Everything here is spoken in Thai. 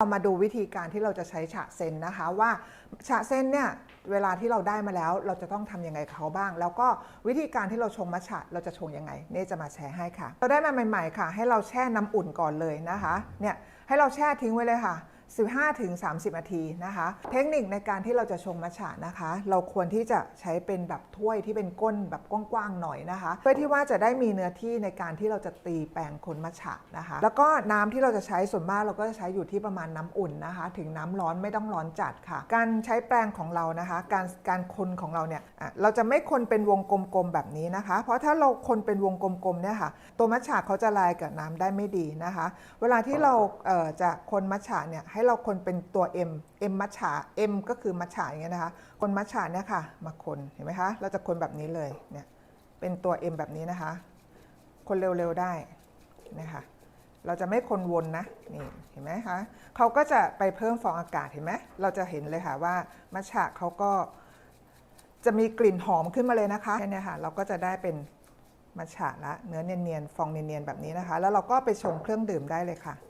เรามาดูวิธีการที่เราจะใช้ฉะเซนนะคะว่าฉะเซนเนี่ยเวลาที่เราได้มาแล้ว เราจะต้องทำยังไงกับเขาบ้าง แล้วก็วิธีการที่เราชงมัฉะเราจะชงยังไงเน่จะมาแชร์ให้ค่ะเราได้มาใหม่ ๆ ค่ะ ให้เราแช่น้ำอุ่นก่อนเลยนะคะเนี่ยให้เราแช่ทิ้งไว้เลยค่ะ 15-30 นาทีนะคะ เทคนิคในการที่เราจะชงมัทฉะนะคะ เราควรที่จะใช้เป็นแบบถ้วยที่เป็นก้นแบบกว้างๆหน่อยนะคะ เพื่อที่ว่าจะได้มีเนื้อที่ในการที่เราจะตีแปลงคนมัทฉะนะคะ แล้วก็น้ำที่เราจะใช้ส่วนมากเราก็จะใช้อยู่ที่ประมาณน้ำอุ่นนะคะ ถึงน้ำร้อนไม่ต้องร้อนจัดค่ะ การใช้แปลงของเรานะคะ การการคนของเราเนี่ยเราจะไม่คนเป็นวงกลมๆแบบนี้นะคะ เพราะถ้าเราคนเป็นวงกลมๆเนี่ยค่ะ ตัวมัทฉะเขาจะลายกับน้ำได้ไม่ดีนะคะ เวลาที่เราเจะคนมัทฉะเนี่ยให้ให้เราคนเป็นตัว M M มัทฉะ M ก็คือมัทฉะอย่างเงี้ยนะคะ คนมัทฉะเนี่ยค่ะ มาคนเห็นไหมคะ เราจะคนแบบนี้เลยเนี่ยเป็นตัว M แบบนี้นะคะ คนเร็วๆได้นะคะเราจะไม่คนวนนะนี่เห็นไหมคะเขาก็จะไปเพิ่มฟองอากาศเห็นไหมเราจะเห็นเลยค่ะว่ามัทฉะเขาก็จะมีกลิ่นหอมขึ้นมาเลยนะคะเนี่ยค่ะเราก็จะได้เป็นมัทฉะละเนื้อเนียนๆฟองเนียนๆแบบนี้นะคะ แล้วเราก็ไปชงเครื่องดื่มได้เลยค่ะ